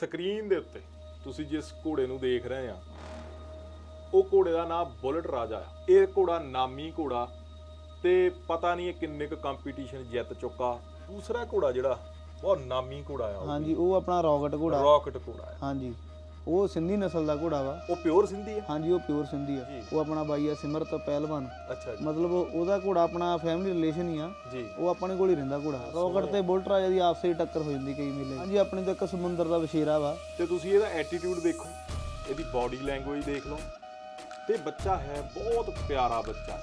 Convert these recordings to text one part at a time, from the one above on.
Screen ਦੇ ਉੱਤੇ ਤੁਸੀਂ ਜਿਸ ਘੋੜੇ ਨੂੰ ਦੇਖ ਰਹੇ ਆ ਉਹ ਘੋੜੇ ਦਾ ਨਾਮ ਬੁਲਟ ਰਾਜਾ ਆ। ਇਹ ਘੋੜਾ ਨਾਮੀ ਘੋੜਾ ਤੇ ਪਤਾ ਨਹੀਂ ਇਹ ਕਿੰਨੇ ਕੁ ਕੰਪੀਟੀਸ਼ਨ ਜਿੱਤ ਚੁੱਕਾ। ਦੂਸਰਾ ਘੋੜਾ ਜਿਹੜਾ ਬਹੁਤ ਨਾਮੀ ਘੋੜਾ ਆ ਹਾਂਜੀ ਉਹ ਆਪਣਾ ਰੌਕਟ ਘੋੜਾ। ਰੌਕਟ ਘੋੜਾ ਆ। ਹਾਂਜੀ। ਉਹ ਸਿੰਧੀ ਨਸਲ ਦਾ ਘੋੜਾ ਵਾ। ਉਹ ਪਿਓਰ ਸਿੰਧੀ ਆ? ਹਾਂਜੀ ਉਹ ਪਿਓਰ ਸਿੰਧੀ ਆ। ਜੀ। ਉਹ ਆਪਣਾ ਬਾਈ ਆ ਸਿਮਰਤ ਪਹਿਲਵਾਨ। ਅੱਛਾ ਜੀ। ਮਤਲਬ ਉਹਦਾ ਘੋੜਾ ਆਪਣਾ ਫੈਮਿਲੀ ਰਿਲੇਸ਼ਨ ਹੀ ਆ। ਜੀ। ਉਹ ਆਪਣੇ ਕੋਲ ਹੀ ਰਹਿੰਦਾ ਘੋੜਾ। ਰੌਕਟ ਤੇ ਬੁਲਟ ਰਾਜਾ ਦੀ ਆਪਸੇ ਹੀ ਟੱਕਰ ਹੋ ਜਾਂਦੀ ਕਈ ਮੇਲੇ। ਹਾਂਜੀ ਆਪਣੇ ਤਾਂ ਇੱਕ ਸਮੁੰਦਰ ਦਾ ਵਸ਼ੇਰਾ ਵਾ। ਤੇ ਤੁਸੀਂ ਇਹਦਾ ਐਟੀਟਿਊਡ ਦੇਖੋ। ਇਹਦੀ ਬਾਡੀ ਲੈਂਗੁਏਜ ਦੇਖ ਲਓ। ਤੇ ਬੱਚਾ ਹੈ ਬਹੁਤ ਪਿਆਰਾ ਬੱਚਾ। ਹੈ।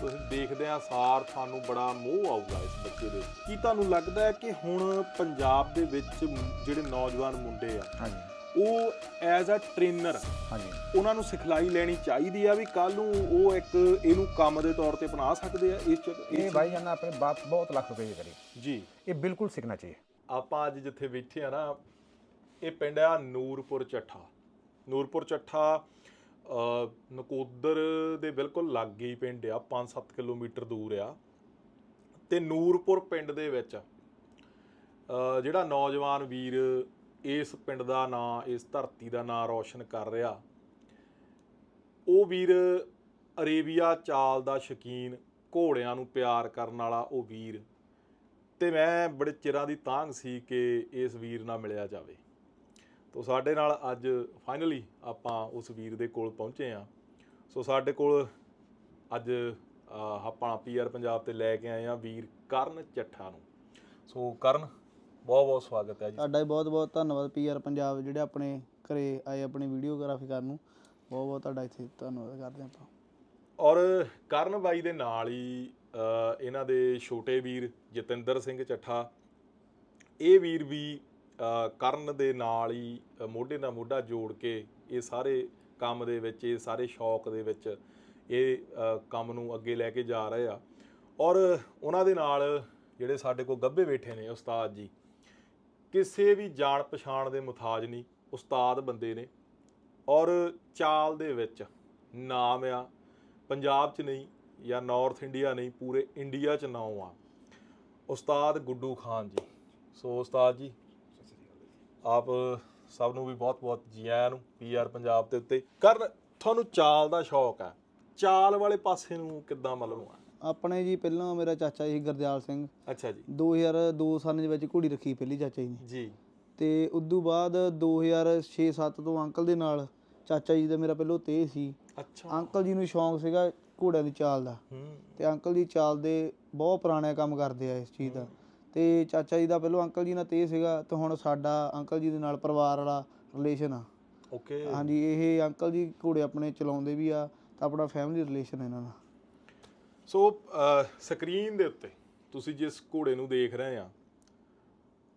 ਤੁਸੀਂ ਦੇਖਦੇ ਆ ਸਾਰ ਤੁਹਾਨੂੰ ਬੜਾ ਮੋਹ ਆਊਗਾ ਇਸ ਬੱਚੇ ਦੇ ਉੱਤੇ। ਕੀ ਤੁਹਾਨੂੰ ਲੱਗਦਾ ਹੈ ਕਿ ਹੁਣ ਪੰਜਾਬ ਦੇ ਵਿੱਚ ਮ- ਜਿਹੜੇ ਨੌਜਵਾਨ ਮੁੰਡੇ ਆ ਹਾਂਜੀ। ਉਹ ਐਜ਼ ਅ ਟ੍ਰੇਨਰ ਹਾਂਜੀ। ਉਹਨਾਂ ਨੂੰ ਸਿਖਲਾਈ ਲੈਣੀ ਚਾਹੀਦੀ ਆ ਵੀ ਕੱਲ ਨੂੰ ਉਹ ਇੱਕ ਇਹਨੂੰ ਕੰਮ ਦੇ ਤੌਰ ਤੇ ਬਣਾ ਸਕਦੇ ਆ ਇਸ ਇਹ ਭਾਈ ਜਾਨਾ ਆਪਣੇ ਬਾਪ ਬਹੁਤ ਲੱਖ ਰੁਪਏ ਕਰੇ। ਜੀ। ਇਹ ਬਿਲਕੁਲ ਸਿੱਖਣਾ ਚਾਹੀਏ। ਆਪਾਂ ਅੱਜ ਜਿੱਥੇ ਬੈਠੇ ਆ ਨਾ ਇਹ ਪਿੰਡ ਆ ਨੂਰਪੁਰ ਚੱਠਾ। ਨੂਰਪੁਰ ਚੱਠਾ ਨਕੋਦਰ ਦੇ ਬਿਲਕੁਲ ਲਾਗੇ ਪਿੰਡ ਆ 5-7 ਕਿਲੋਮੀਟਰ ਦੂਰ ਆ। ਤੇ ਨੂਰਪੁਰ ਪਿੰਡ ਦੇ ਵਿੱਚ ਜਿਹੜਾ ਨੌਜਵਾਨ ਵੀਰ ਇਸ ਪਿੰਡ ਦਾ ਨਾਂ ਇਸ ਧਰਤੀ ਦਾ ਨਾਂ ਰੌਸ਼ਨ ਕਰ ਰਿਹਾ। ਉਹ ਵੀਰ ਅਰੇਬੀਆ ਚਾਲ ਦਾ ਸ਼ਕੀਨ ਘੋੜਿਆਂ ਨੂੰ ਪਿਆਰ ਕਰਨ ਵਾਲਾ ਉਹ ਵੀਰ। ਤੇ ਮੈਂ ਬੜੇ ਚਿਰਾਂ ਦੀ ਤਾਂਘ ਸੀ ਕਿ ਇਸ ਵੀਰ ਨਾਲ ਮਿਲਿਆ ਜਾਵੇ। ਤੋ ਸਾਡੇ ਨਾਲ ਅੱਜ ਫਾਈਨਲੀ ਆਪਾਂ ਉਸ ਵੀਰ ਦੇ ਕੋਲ ਪਹੁੰਚੇ ਆ ਸੋ ਸਾਡੇ ਕੋਲ ਅੱਜ ਅਹ, ਆਪਾਂ ਪੀਆਰ ਪੰਜਾਬ ਤੇ ਲੈ ਕੇ ਆਏ ਆ ਵੀਰ ਕਰਨ ਚੱਠਾ ਨੂੰ। ਸੋ ਕਰਨ ਬਹੁਤ ਬਹੁਤ ਸਵਾਗਤ ਹੈ ਜੀ। ਤੁਹਾਡਾ ਵੀ ਬਹੁਤ ਬਹੁਤ ਧੰਨਵਾਦ ਪੀਆਰ ਪੰਜਾਬ ਜਿਹੜੇ ਆਪਣੇ ਘਰੇ ਆਏ ਆਪਣੀ ਵੀਡੀਓਗ੍ਰਾਫੀ ਕਰਨ ਨੂੰ। ਬਹੁਤ ਬਹੁਤ ਤੁਹਾਡਾ ਇੱਥੇ ਧੰਨਵਾਦ ਕਰਦੇ ਆਪਾਂ। ਔਰ ਕਰਨ ਬਾਈ ਦੇ ਨਾਲ ਹੀ ਇਹਨਾਂ ਦੇ ਛੋਟੇ ਵੀਰ ਜਤਿੰਦਰ ਸਿੰਘ ਚੱਠਾ ਇਹ ਵੀਰ ਵੀ ਕਰਨ ਦੇ ਨਾਲ ਹੀ ਮੋਢੇ ਨਾਲ ਮੋਢਾ ਜੋੜ ਕੇ ਇਹ ਸਾਰੇ ਕੰਮ ਦੇ ਵਿੱਚ ਇਹ ਸਾਰੇ ਸ਼ੌਕ ਦੇ ਵਿੱਚ ਇਹ ਕੰਮ ਨੂੰ ਅੱਗੇ ਲੈ ਕੇ ਜਾ ਰਹੇ ਆ। ਔਰ ਉਹਨਾਂ ਦੇ ਨਾਲ ਜਿਹੜੇ ਸਾਡੇ ਕੋਲ ਗੱਭੇ ਬੈਠੇ ਨੇ ਉਸਤਾਦ ਜੀ ਕਿਸੇ ਵੀ ਜਾਣ ਪਛਾਣ ਦੇ ਮੁਤਾਜ ਨਹੀਂ, ਉਸਤਾਦ ਬੰਦੇ ਨੇ। ਔਰ ਚਾਲ ਦੇ ਵਿੱਚ ਨਾਮ ਆ, ਪੰਜਾਬ 'ਚ ਨਹੀਂ ਜਾਂ ਨਾਰਥ ਇੰਡੀਆ ਨਹੀਂ, ਪੂਰੇ ਇੰਡੀਆ 'ਚ ਨਾਮ ਆ। ਉਸਤਾਦ ਗੁੱਡੂ ਖਾਨ ਜੀ। ਸੋ ਉਸਤਾਦ ਜੀ, ਆਪ ਸਭ ਨੂੰ ਵੀ ਬਹੁਤ-ਬਹੁਤ ਜੀ ਆਇਆਂ ਨੂੰ ਪੀਆਰ ਪੰਜਾਬ ਦੇ ਉੱਤੇ। ਕਰਨ, ਤੁਹਾਨੂੰ ਚਾਲ ਦਾ ਸ਼ੌਕ ਆ। ਚਾਲ ਵਾਲੇ ਪਾਸੇ ਨੂੰ ਕਿੱਦਾਂ ਮਤਲਬ ਆ? ਆਪਣੇ ਜੀ ਪਹਿਲਾਂ ਮੇਰਾ ਚਾਚਾ ਜੀ ਗੁਰਦਿਆਲ ਸਿੰਘ। ਅੱਛਾ ਜੀ। 2002 ਸਾਲ ਦੇ ਵਿੱਚ ਘੋੜੀ ਰੱਖੀ ਪਹਿਲੀ ਚਾਚਾ ਜੀ ਨੇ। ਜੀ। ਤੇ ਉਦੋਂ ਬਾਅਦ 2006-7 ਤੋਂ ਅੰਕਲ ਦੇ ਨਾਲ ਚਾਚਾ ਜੀ ਦਾ ਮੇਰਾ ਪਹਿਲੋਂ ਤੇ ਸੀ। ਅੱਛਾ। ਅੰਕਲ ਜੀ ਨੂੰ ਸ਼ੌਂਕ ਸੀਗਾ ਘੋੜਿਆਂ ਦੀ ਚਾਲ ਦਾ। ਹੂੰ। ਤੇ ਅੰਕਲ ਜੀ ਚਾਲ ਦੇ ਬਹੁਤ ਪੁਰਾਣਾ ਕੰਮ ਕਰਦੇ ਆ ਇਸ ਚੀਜ਼ ਦਾ। ਤੇ ਚਾਚਾ ਜੀ ਦਾ ਪਹਿਲੋਂ ਅੰਕਲ ਜੀ ਨਾਲ ਤੇ ਸੀਗਾ ਤੇ ਹੁਣ ਸਾਡਾ ਅੰਕਲ ਜੀ ਦੇ ਨਾਲ ਪਰਿਵਾਰ ਵਾਲਾ ਰਿਲੇਸ਼ਨ ਆ। ਓਕੇ। ਹਾਂਜੀ ਇਹ ਅੰਕਲ ਜੀ ਘੋੜੇ ਆਪਣੇ ਚਲਾਉਂਦੇ ਵੀ ਆ ਤਾਂ ਆਪਣਾ ਫੈਮਿਲੀ ਰਿਲੇਸ਼ਨ ਇਹਨਾਂ ਨਾਲ। ਸੋ ਸਕਰੀਨ ਦੇ ਉੱਤੇ ਤੁਸੀਂ ਜਿਸ ਘੋੜੇ ਨੂੰ ਦੇਖ ਰਹੇ ਆ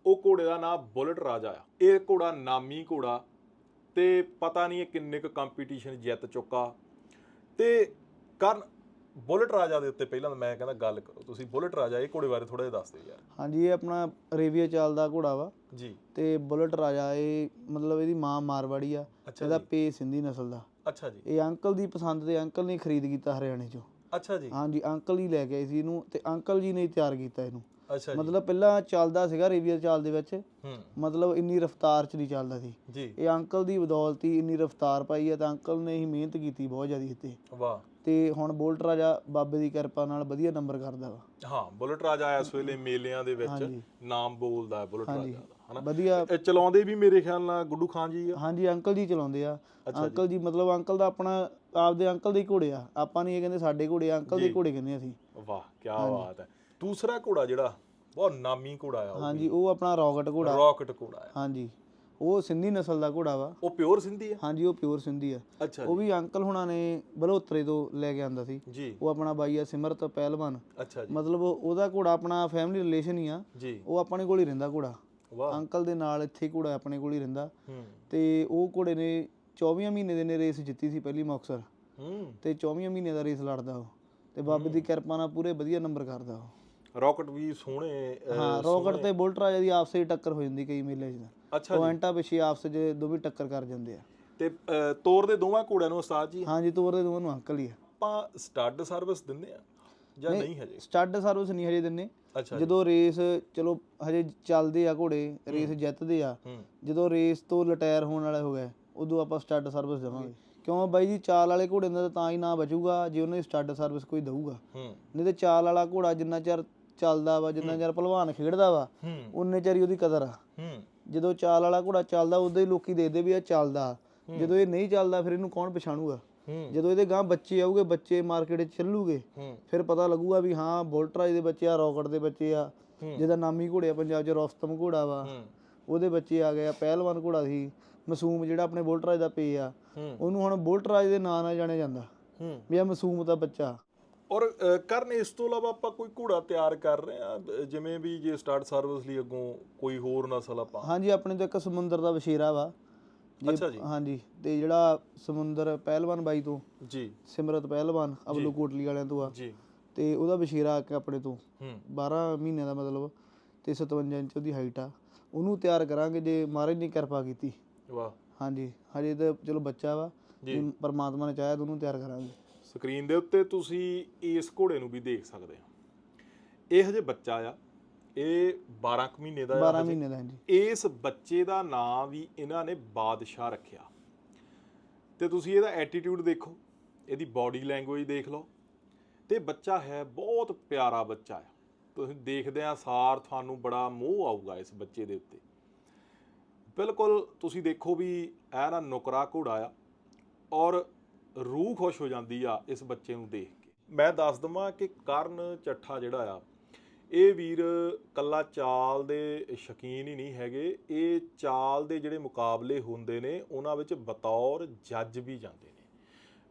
ਉਹ ਘੋੜੇ ਦਾ ਨਾਮ ਬੁਲਟ ਰਾਜਾ ਆ ਇਹ ਘੋੜਾ ਨਾਮੀ ਘੋੜਾ ਤੇ ਪਤਾ ਨਹੀਂ ਇਹ ਕਿੰਨੇ ਕੁ ਕੰਪੀਟੀਸ਼ਨ ਜਿੱਤ ਚੁੱਕਾ। ਤੇ ਕਰਨ ਬੁਲਟ ਰਾਜਾ ਦੇ ਉੱਤੇ ਪਹਿਲਾਂ ਮੈਂ ਕਹਿੰਦਾ ਗੱਲ ਕਰੋ ਤੁਸੀਂ ਬੁਲਟ ਰਾਜਾ ਇਹ ਘੋੜੇ ਬਾਰੇ ਥੋੜਾ ਜਿਹਾ ਦੱਸ ਦਿਓ ਯਾਰ। ਹਾਂਜੀ ਇਹ ਆਪਣਾ ਅਰੇਬੀਆ ਚਾਲ ਦਾ ਘੋੜਾ ਵਾ। ਜੀ। ਤੇ ਬੁਲਟ ਰਾਜਾ ਇਹ ਮਤਲਬ ਇਹਦੀ ਮਾਂ ਮਾਰਵਾੜੀ ਆ ਇਹਦਾ ਪੇ ਸਿੰਧੀ ਨਸਲ ਦਾ। ਅੱਛਾ ਜੀ। ਇਹ ਅੰਕਲ ਦੀ ਪਸੰਦ ਤੇ ਅੰਕਲ ਨੇ ਖਰੀਦ ਕੀਤਾ ਹਰਿਆਣੇ ਚੋਂ। ਅੱਛਾ ਜੀ। ਹਾਂਜੀ ਅੰਕਲ ਹੀ ਲੈ ਕੇ ਆਏ ਸੀ ਇਹਨੂੰ ਤੇ ਅੰਕਲ ਜੀ ਨੇ ਤਿਆਰ ਕੀਤਾ ਇਹਨੂੰ। ਅੱਛਾ ਜੀ। ਮਤਲਬ ਪਹਿਲਾਂ ਚੱਲਦਾ ਸੀਗਾ ਅਰੇਬੀਆ ਚਾਲ ਦੇ ਵਿੱਚ। ਹੂੰ। ਮਤਲਬ ਇੰਨੀ ਰਫ਼ਤਾਰ ਚ ਨਹੀਂ ਚੱਲਦਾ ਸੀ। ਜੀ। ਇਹ ਅੰਕਲ ਦੀ ਬਦੌਲਤ ਹੀ ਇੰਨੀ ਰਫ਼ਤਾਰ ਪਾਈ ਹੈ ਤਾਂ ਅੰਕਲ ਨੇ ਹੀ ਮਿਹਨਤ ਕੀਤੀ ਬਹੁਤ ਜ਼ਿਆਦਾ ਇੱਥੇ। ਵਾਹ। ਤੇ ਹੁਣ ਬੋਲਟ ਰਾਜਾ ਬਾਬੇ ਦੀ ਕਿਰਪਾ ਨਾਲ ਵਧੀਆ ਨੰਬਰ ਕਰਦਾ ਵਾ। ਹਾਂ ਬੁਲਟ ਰਾਜਾ ਇਸ ਵੇਲੇ ਮੇਲਿਆਂ ਦੇ ਵਿੱਚ। ਹਾਂਜੀ। ਨਾਮ ਬੋਲਦਾ ਹੈ ਬੁਲਟ ਰਾਜਾ ਦਾ। ਹਨਾ? ਵਧੀਆ। ਇਹ ਚਲਾਉਂਦੇ ਵੀ ਮੇਰੇ ਖਿਆਲ ਨਾਲ ਗੁੱਡੂ ਖਾਨ ਜੀ ਆ। ਹਾਂਜੀ ਅੰਕਲ ਜੀ ਚਲਾਉਂਦੇ ਆ। ਅੰਕਲ ਜੀ ਮਤਲਬ ਅੰਕਲ ਦਾ ਆਪਣਾ ਆਪਦੇ ਅੰਕਲ ਦੇ ਘੋੜੇ ਆ। ਆਪਾਂ ਨਹੀਂ ਇਹ ਕਹਿੰਦੇ ਸਾਡੇ ਘੋੜੇ ਆ ਅੰਕਲ ਦੇ ਘੋੜੇ ਕਹਿੰਦੇ ਅਸੀਂ। ਵਾਹ ਕੀ ਬਾਤ ਹੈ। ਦੂਸਰਾ ਘੋੜਾ ਜਿਹੜਾ ਬਹੁਤ ਨਾਮੀ ਘੋੜਾ ਆ ਹਾਂਜੀ ਉਹ ਆਪਣਾ ਰੌਕਟ ਘੋੜਾ। ਰੌਕਟ ਘੋੜਾ ਆ। ਹਾਂਜੀ ਉਹ ਸਿੰਧੀ ਨਸਲ ਦਾ ਘੋੜਾ ਵਾ। ਉਹ ਪਿਓਰ ਸਿੰਧੀ ਆ? ਹਾਂਜੀ ਉਹ ਪਿਓਰ ਸਿੰਧੀ ਆ। ਅੱਛਾ ਉਹ ਵੀ ਅੰਕਲ ਹੁਣਾਂ ਨੇ ਬਲੋਤਰੇ ਤੋਂ ਲੈ ਕੇ ਆਂਦਾ ਸੀ। ਉਹ ਆਪਣਾ ਬਾਈ ਆ ਸਿਮਰਤ ਪਹਿਲਵਾਨ। ਅੱਛਾ ਜੀ। ਮਤਲਬ ਉਹਦਾ ਘੋੜਾ ਆਪਣਾ ਫੈਮਿਲੀ ਰਿਲੇਸ਼ਨ ਹੀ ਆ। ਉਹ ਆਪਣੇ ਕੋਲ ਹੀ ਰਹਿੰਦਾ ਘੋੜਾ। ਅੰਕਲ ਦੇ ਨਾਲ ਇੱਥੇ ਘੋੜਾ ਆਪਣੇ ਕੋਲ ਹੀ ਰਹਿੰਦਾ। ਤੇ ਉਹ ਘੋੜੇ ਨੇ 24 ਮਹੀਨੇ ਦੇ ਨੇ ਰੇਸ ਜਿੱਤੀ ਸੀ ਪਹਿਲੀ ਮੁਕਤਸਰ। ਹੂੰ। ਤੇ 24 ਮਹੀਨੇ ਦਾ ਰੇਸ ਲੜਦਾ ਉਹ। ਤੇ ਬਾਬੇ ਦੀ ਕਿਰਪਾ ਨਾਲ ਪੂਰੇ ਵਧੀਆ ਨੰਬਰ ਕਰਦਾ ਉਹ। ਰੌਕਟ ਵੀ ਸੋਹਣੇ ਹਾਂ ਰੌਕਟ ਤੇ ਬੁਲਟ ਰਾਜਾ ਦੀ ਆਪਸੇ ਹੀ ਟੱਕਰ ਹੋ ਜਾਂਦੀ ਕਈ ਮੇਲੇ 'ਚ। ਅੱਛਾ ਜੀ। ਪੁਆਇੰਟਾਂ ਪਿੱਛੇ ਆਪਸ 'ਚ ਦੋਵੇਂ ਟੱਕਰ ਕਰ ਜਾਂਦੇ ਆ। ਤੇ ਤੋਰ ਦੇ ਦੋਵਾਂ ਘੋੜਿਆਂ ਨੂੰ ਉਸਤਾਦ ਜੀ? ਹਾਂਜੀ ਤੋਰ ਦੇ ਦੋਵਾਂ ਨੂੰ ਅੰਕਲ ਹੀ ਆ। ਆਪਾਂ ਸਟੱਡ ਸਰਵਿਸ ਦਿੰਦੇ ਆ ਜਾਂ ਨਹੀਂ ਹਜੇ? ਸਟੱਡ ਸਰਵਿਸ ਨਹੀਂ ਹਜੇ ਦਿੰਨੇ ਜੀ ਜਦੋਂ ਰੇਸ ਚਲੋ ਹਜੇ ਚੱਲਦੇ ਆ ਘੋੜੇ ਰੇਸ ਜਿੱਤਦੇ ਆ। ਜਦੋਂ ਰੇਸ ਤੋਂ ਰਿਟਾਇਰ ਹੋਣ ਵਾਲੇ ਹੋ ਗਏ ਉਦੋਂ ਆਪਾਂ ਸਟੱਡ ਸਰਵਿਸ ਦੇਵਾਂਗੇ। ਕਿਉਂ? ਬਾਈ ਜੀ ਚਾਲ ਵਾਲੇ ਘੋੜੇ ਦਾ ਤਾਂ ਹੀ ਨਾ ਬਚੂਗਾ ਜੇ ਉਹਨੇ ਸਟੱਡ ਸਰਵਿਸ ਕੋਈ ਦਊਗਾ। ਨਹੀਂ ਤੇ ਚਾਲ ਵਾਲਾ ਘੋੜਾ ਜਿੰਨਾ ਚਿਰ ਚੱਲਦਾ ਵਾ ਜਿੰਨਾ ਚਿਰ ਭਲਵਾਨ ਖੇਡਦਾ ਵਾ ਉਨੇ ਚਿਰ ਹੀ ਉਹਦੀ ਕਦਰ ਆ। ਜਦੋਂ ਚਾਲ ਵਾਲਾ ਘੋੜਾ ਚੱਲਦਾ ਉਦੋਂ ਹੀ ਲੋਕੀ ਦੇਖਦੇ ਵੀ ਇਹ ਚੱਲਦਾ। ਜਦੋਂ ਇਹ ਨਹੀਂ ਚੱਲਦਾ ਫਿਰ ਇਹਨੂੰ ਕੌਣ ਪਛਾਣੂਗਾ? ਜਦੋਂ ਇਹਦੇ ਗਾਂ ਬੱਚੇ ਆਉਗੇ ਬੱਚੇ ਮਾਰਕੀਟ 'ਚ ਚੱਲੂਗੇ ਫਿਰ ਪਤਾ ਲੱਗੂਗਾ ਵੀ ਹਾਂ ਬੁਲਟਰਾਜ ਦੇ ਬੱਚੇ ਆ ਰੌਕਟ ਦੇ ਬੱਚੇ ਆ। ਜਿਹਦਾ ਨਾਮੀ ਘੋੜੇ ਆ ਪੰਜਾਬ 'ਚ ਰੋਸਤਮ ਘੋੜਾ ਵਾ। ਉਹਦੇ ਬੱਚੇ ਆ ਗਏ ਆ ਪਹਿਲਵਾਨ ਘੋੜਾ ਸੀ ਮਸੂਮ ਜਿਹੜਾ ਆਪਣੇ ਬੁਲਟਰਾਜ ਦਾ ਪੇ ਆ। ਉਹਨੂੰ ਹੁਣ ਬੁਲਟਰਾਜ ਦੇ ਨਾਂ ਨਾਲ ਜਾਣਿਆ ਜਾਂਦਾ। ਵੀ ਆ ਮਸੂਮ ਦਾ ਬੱਚਾ। ਔਰ ਕਰਨ ਇਸ ਤੋਂ ਇਲਾਵਾ ਆਪਾਂ ਕੋਈ ਘੋੜਾ ਤਿਆਰ ਕਰ ਰਹੇ ਆ? ਜਿਵੇਂ ਵੀ ਜੇ ਸਟਾਰਟ ਸਰਵਿਸ ਲਈ ਅੱਗੋਂ ਕੋਈ ਹੋਰ ਨਸਲ ਆਪਾਂ? ਹਾਂਜੀ ਆਪਣੇ ਤੋਂ ਇੱਕ ਸਮੁੰਦਰ ਦਾ ਵਸ਼ੀਰਾ ਵਾ। ਅੱਛਾ ਜੀ। ਹਾਂਜੀ ਤੇ ਜਿਹੜਾ ਸਮੁੰਦਰ ਪਹਿਲਵਾਨ ਬਾਈ ਤੋਂ ਜੀ। ਸਿਮਰਤ ਪਹਿਲਵਾਨ ਅਬਲੂ ਕੋਟਲੀ ਵਾਲਿਆਂ ਤੋਂ ਆ। ਜੀ। ਤੇ ਉਹਦਾ ਵਸ਼ੀਰਾ ਇੱਕ ਆਪਣੇ ਤੋਂ। ਹੂੰ। 12 ਮਹੀਨੇ ਦਾ ਮਤਲਬ ਤੇ 57 ਇੰਚ ਉਹਦੀ ਹਾਈਟ ਆ। ਉਹਨੂੰ ਤਿਆਰ ਕਰਾਂਗੇ ਜੇ ਮਹਾਰਾਜ ਨੇ ਕਿਰਪਾ ਕੀਤੀ। ਵਾਹ। ਹਾਂਜੀ ਹਜੇ ਤਾਂ ਚਲੋ ਬੱਚਾ ਵਾ ਜੀ। ਜੇ ਪਰਮਾਤਮਾ ਨੇ ਚਾਹਿਆ ਤਾਂ ਉਹਨੂੰ ਤਿਆਰ ਕਰਾਂਗੇ। ਸਕਰੀਨ ਦੇ ਉੱਤੇ ਤੁਸੀਂ ਇਸ ਘੋੜੇ ਨੂੰ ਵੀ ਦੇਖ ਸਕਦੇ ਹੋ। ਇਹ ਹਜੇ ਬੱਚਾ ਆ। ਇਹ 12 ਕੁ ਮਹੀਨੇ ਦਾ ਆ 12 ਹਜੇ। ਮਹੀਨੇ ਦਾ ਹਾਂਜੀ। ਇਸ ਬੱਚੇ ਦਾ ਨਾਂ ਵੀ ਇਹਨਾਂ ਨੇ ਬਾਦਸ਼ਾਹ ਰੱਖਿਆ। ਤੇ ਤੁਸੀਂ ਇਹਦਾ ਐਟੀਟਿਊਡ ਦੇਖੋ ਇਹਦੀ ਬਾਡੀ ਲੈਂਗੁਏਜ ਦੇਖ ਲਓ। ਤੇ ਬੱਚਾ ਹੈ ਬਹੁਤ ਪਿਆਰਾ ਬੱਚਾ ਹੈ ਤੁਸੀਂ ਦੇਖਦੇ ਆ ਸਾਰ ਤੁਹਾਨੂੰ ਬੜਾ ਮੋਹ ਆਊਗਾ ਇਸ ਬੱਚੇ ਦੇ ਉੱਤੇ। ਬਿਲਕੁਲ ਤੁਸੀਂ ਦੇਖੋ ਵੀ ਇਹ ਨਾ ਨੁਕਰਾ ਘੋੜਾ ਆ ਔਰ ਰੂਹ ਖੁਸ਼ ਹੋ ਜਾਂਦੀ ਆ ਇਸ ਬੱਚੇ ਨੂੰ ਦੇਖ ਕੇ। ਮੈਂ ਦੱਸ ਦਵਾਂ ਕਿ ਕਰਨ ਚੱਠਾ ਜਿਹੜਾ ਆ ਇਹ ਵੀਰ ਕੱਲਾ ਚਾਲ ਦੇ ਸ਼ਕੀਨ ਹੀ ਨਹੀਂ ਹੈਗੇ ਇਹ ਚਾਲ ਦੇ ਜਿਹੜੇ ਮੁਕਾਬਲੇ ਹੁੰਦੇ ਨੇ ਉਹਨਾਂ ਵਿੱਚ ਬਤੌਰ ਜੱਜ ਵੀ ਜਾਂਦੇ ਨੇ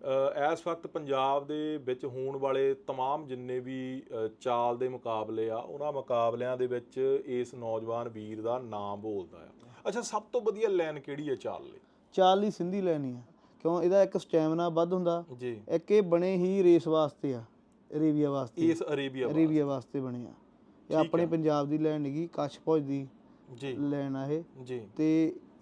ਅ, ਇਸ ਵਕਤ ਪੰਜਾਬ ਦੇ ਵਿੱਚ ਹੋਣ ਵਾਲੇ तमाम ਜਿੰਨੇ ਵੀ ਅ, ਚਾਲ ਦੇ ਮੁਕਾਬਲੇ ਆ ਉਹਨਾਂ ਮੁਕਾਬਲਿਆਂ ਦੇ ਵਿੱਚ ਇਸ ਨੌਜਵਾਨ ਵੀਰ ਦਾ ਨਾਮ ਬੋਲਦਾ ਆ ਅੱਛਾ ਸਭ ਤੋਂ ਵਧੀਆ ਲਾਈਨ ਕਿਹੜੀ ਹੈ ਚਾਲ ਲਈ ਚਾਲ ਲਈ ਸਿੰਧੀ ਲੈਣੀ ਆ ਕਿਉਂ ਇਹਦਾ ਇੱਕ ਸਟੈਮਿਨਾ ਵੱਧ ਹੁੰਦਾ ਜੀ ਇੱਕ ਇਹ ਬਣੇ ਹੀ ਰੇਸ ਵਾਸਤੇ ਆ ਅਰੇਬੀਆ ਵਾਸਤੇ ਇਸ ਅਰੇਬੀਆ ਵਾਲਾ। ਅਰੇਬੀਆ ਵਾਸਤੇ ਬਣੇ ਆ ਇਹ ਆਪਣੇ ਪੰਜਾਬ ਦੀ ਲੈਣ ਨਹੀਂਗੀ ਕੱਛ ਭੋਜ ਦੀ ਜੀ ਲੈਣ ਆ ਇਹ ਜੀ ਤੇ